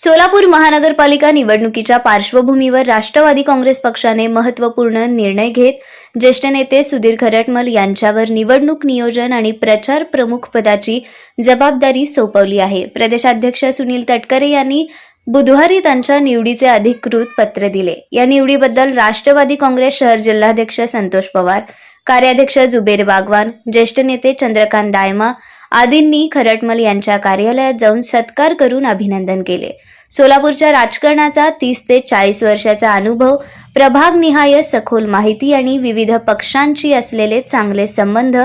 सोलापूर महानगरपालिका निवडणुकीच्या पार्श्वभूमीवर राष्ट्रवादी काँग्रेस पक्षाने महत्त्वपूर्ण निर्णय घेत ज्येष्ठ नेते सुधीर खरटमल यांच्यावर निवडणूक नियोजन आणि प्रचार प्रमुख पदाची जबाबदारी सोपवली आहे. प्रदेशाध्यक्ष सुनील तटकरे यांनी बुधवारी त्यांच्या निवडीचे अधिकृत पत्र दिले. या निवडीबद्दल राष्ट्रवादी काँग्रेस शहर जिल्हाध्यक्ष संतोष पवार कार्याध्यक्ष जुबेर बागवान ज्येष्ठ नेते चंद्रकांत दायमा आदींनी खरटमल यांच्या कार्यालयात जाऊन सत्कार करून अभिनंदन केले. सोलापूरच्या राजकारणाचा तीस ते चाळीस वर्षाचा अनुभव प्रभागनिहाय सखोल माहिती आणि विविध पक्षांशी असलेले चांगले संबंध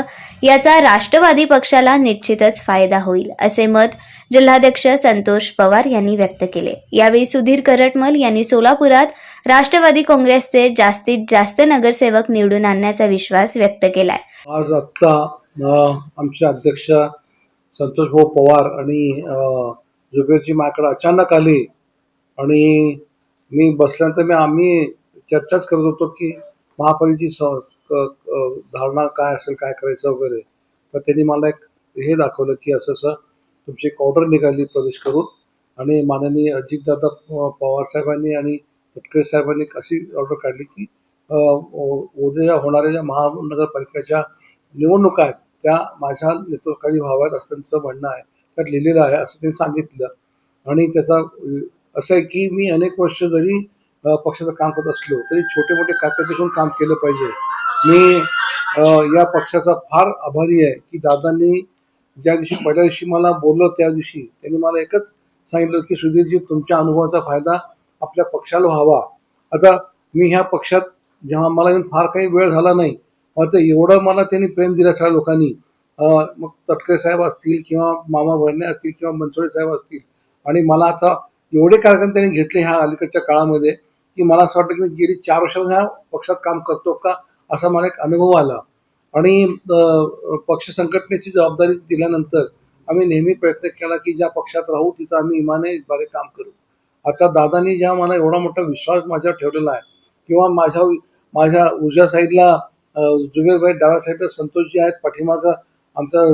याचा राष्ट्रवादी पक्षाला निश्चितच फायदा होईल असे मत जिल्हाध्यक्ष संतोष पवार यांनी व्यक्त केले. यावेळी सुधीर करटमल यांनी सोलापुरात राष्ट्रवादी काँग्रेसचे जास्तीत जास्त नगरसेवक निवडून आणण्याचा विश्वास व्यक्त केलाय. आज आत्ता आमचे अध्यक्ष संतोष भाऊ पवार आणि जुबेरची माकडं अचानक आली आणि मी बसल्यानंतर मी आम्ही चर्चाच करत होतो की महापालिकेची क- धारणा काय असेल काय करायचं वगैरे. तर त्यांनी मला एक हे दाखवलं की असं असं तुमची एक ऑर्डर निघाली प्रवेश करून आणि माननीय अजितदादा पवार साहेबांनी आणि तटकरे साहेबांनी अशी ऑर्डर काढली की उद्या होणाऱ्या ज्या महानगरपालिकेच्या निवडणुका आहेत त्या माझ्या नेतृत्वाखाली व्हाव्यात असं त्यांचं म्हणणं आहे. त्यात लिहिलेलं आहे असं त्यांनी सांगितलं. आणि त्याचा असं आहे की मी अनेक वर्ष जरी पक्षाचं काम करत असलो तरी छोटे मोठे काका काम केलं पाहिजे. मी या पक्षाचा फार आभारी आहे की दादांनी ज्या दिवशी पहिल्या दिवशी मला बोललं त्या दिवशी त्यांनी मला एकच सांगितलं की सुधीरजी तुमच्या अनुभवाचा फायदा आपल्या पक्षाला व्हावा. आता मी ह्या पक्षात जेव्हा मला येऊन फार काही वेळ झाला नाही मात्र एवढं मला त्यांनी प्रेम दिलं सगळ्या लोकांनी मग तटकरे साहेब असतील किंवा मामा भरणे असतील किंवा मनसोळे साहेब असतील. आणि मला आता एवढे कार्यक्रम त्यांनी घेतले ह्या अलीकडच्या काळामध्ये की मला असं वाटतं की मी गेली चार वर्ष ह्या पक्षात काम करतो का असा मला एक अनुभव आला. आणि पक्ष संघटनेची जबाबदारी दिल्यानंतर आम्ही नेहमी प्रयत्न केला की ज्या पक्षात राहू तिथं आम्ही इमानेद्वारे काम करू. आता दादांनी ज्या मला एवढा मोठा विश्वास माझ्यावर ठेवलेला आहे किंवा माझ्या माझ्या उजव्या साईडला अं, जुबेरभाई डाव्या साईडला संतोषजी आहेत पाठीमागं आमचा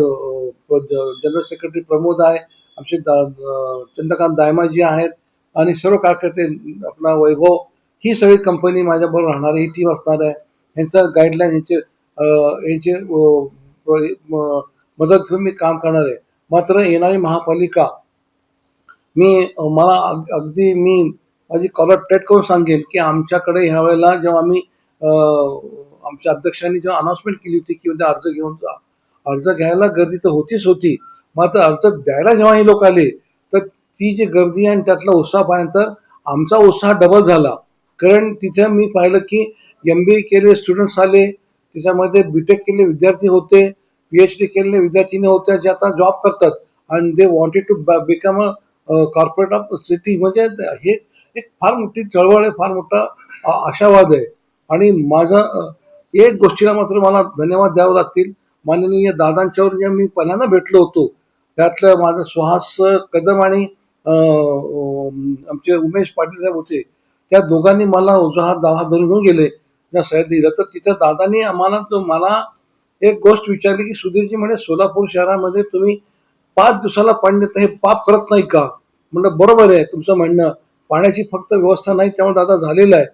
ज- जनरल सेक्रेटरी प्रमोद आहे आमचे दा- चंद्रकांत दायमाजी आहेत आणि सर्व कार्यकर्ते आपला वैभव ही सगळी कंपनी माझ्याबरोबर राहणार ही टीम असणार आहे. ह्यांचं गाईडलाईन यांचे यांचे मदत घेऊन मी काम करणार आहे. मात्र येणारी महापालिका मी मला अग- अगदी मी माझी कॉलर ट्रेट करून सांगेन की आमच्याकडे ह्या वेळेला जेव्हा आम्ही आमच्या अध्यक्षांनी जेव्हा अनाऊन्समेंट केली होती की उद्या अर्ज घेऊन जा अर्ज घ्यायला गर्दी तर होतीच होती. मात्र अर्ज द्यायला जेव्हा हे लोक आले तर ती जी गर्दी आणि त्यातला उत्साह पाहिल्यानंतर आमचा उत्साह डबल झाला. कारण तिथे मी पाहिलं की एम बी ए केले स्टुडंट्स आले त्याच्यामध्ये बी टेक केलेले विद्यार्थी होते पी एच डी केलेले विद्यार्थिनी होत्या जे आता जॉब करतात. आणि they wanted to become a corporate of city म्हणजे हे एक फार मोठी चळवळ आहे फार मोठा आशावाद आहे. आणि माझा एक गोष्टीला मात्र मला धन्यवाद द्यावे लागतील. माननीय दादांच्यावर जे मी पहिल्यांदा भेटलो होतो त्यातलं माझं सुहास कदम आणि आमचे उमेश पाटील साहेब होते त्या दोघांनी मला उजवा हात धरून घेऊन गेले. त्या सह्या दिलं तर तिथं दादांनी आम्हाला मला एक गोष्ट विचारली की सुधीरजी म्हणे सोलापूर शहरामध्ये तुम्ही पाच दिवसाला पाणी देता हे पाप करत नाही का? म्हणलं बरोबर आहे तुमचं म्हणणं. पाण्याची फक्त व्यवस्था नाही त्यामुळे दादा झालेलं आहे.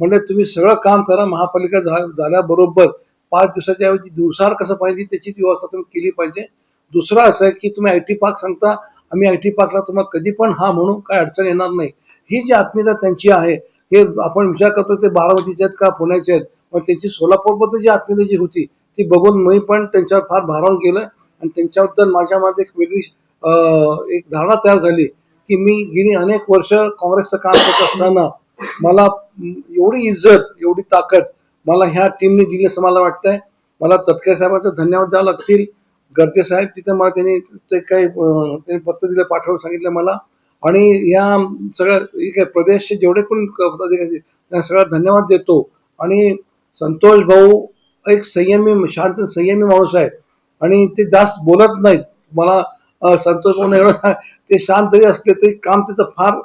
म्हणजे तुम्ही सगळं काम करा महापालिका झा झाल्याबरोबर पाच दिवसाच्या ऐवजी दिवसावर कसं पाहिजे त्याची व्यवस्था तुम्ही केली पाहिजे. दुसरं असं आहे की तुम्ही आय टी पार्क सांगता आम्ही आय टी पार्कला तुम्हाला कधी पण हा म्हणून काय अडचण येणार नाही. ही जी आत्मीयता त्यांची आहे हे आपण विचार करतो ते बारामतीचे आहेत का पुण्याचे आहेत पण त्यांची सोलापूरबद्दल जी आत्मीयता जी होती ती बघून मी पण त्यांच्यावर फार भारावून गेलं आणि त्यांच्याबद्दल माझ्यामध्ये एक वेगळी एक धारणा तयार झाली की मी गेली अनेक वर्ष काँग्रेसचं काम करत असताना मला एवढी इज्जत एवढी ताकद मला ह्या टीमने दिली असं मला वाटतंय. मला तटके साहेबांचं धन्यवाद द्यावं लागतील. गर्जे साहेब तिथं मला त्यांनी ते काही त्यांनी पत्र दिलं पाठवून सांगितलं मला. आणि या सगळ्या एक प्रदेशचे जेवढे पण पदाधिकारी त्यांना सगळा धन्यवाद देतो. आणि संतोष भाऊ एक संयमी शांत संयमी माणूस आहे. आणि ते जास्त बोलत नाहीत. मला संतोष भाऊ एवढं ते शांत जरी असले तरी काम त्याचं फार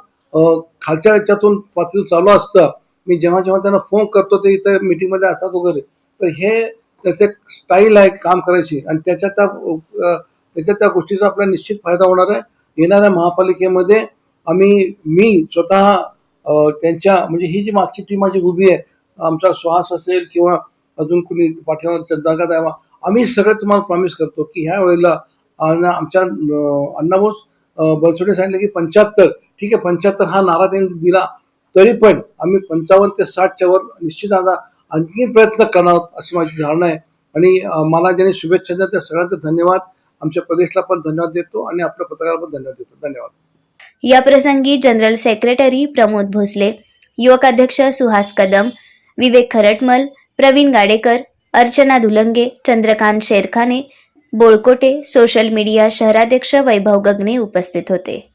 खालच्या याच्यातून पातळीतून चालू असतं. मी जेव्हा जेव्हा त्यांना फोन करतो ते इथं मीटिंगमध्ये असतात वगैरे. तर हे त्याचे स्टाईल आहे काम करायची. आणि त्याच्या त्या त्याच्या त्या गोष्टीचा आपल्याला निश्चित फायदा होणार आहे. येणाऱ्या महापालिकेमध्ये आम्ही मी स्वतः त्यांच्या म्हणजे ही जी मागची टीम माझी उभी आहे आमचा श्वास असेल किंवा अजून कुणी पाठीमाग जागा द्यावा आम्ही सगळं तुम्हाला प्रॉमिस करतो की ह्या वेळेला अन्न- आमच्या अण्णाभाऊ बनसोडे सांगितलं की पंच्याहत्तर ठीक आहे पंच्याहत्तर हा नारा त्यांनी दिला. तरी पण आम्ही पंचावन्न ते साठच्या वर निश्चित आता आणखी प्रयत्न करणार आहोत अशी माझी धारणा आहे. आणि मला ज्यांनी शुभेच्छा दिल्या त्या सगळ्यांचा धन्यवाद. आमच्या प्रदेशला पण धन्यवाद देतो आणि आपल्या पत्रकाराला पण धन्यवाद देतो. धन्यवाद. या प्रसंगी जनरल सेक्रेटरी प्रमोद भोसले युवक अध्यक्ष सुहास कदम विवेक खरटमल प्रवीण गाडेकर अर्चना धुलंगे चंद्रकांत शेरखाने बोळकोटे सोशल मीडिया शहराध्यक्ष वैभव गगने उपस्थित होते.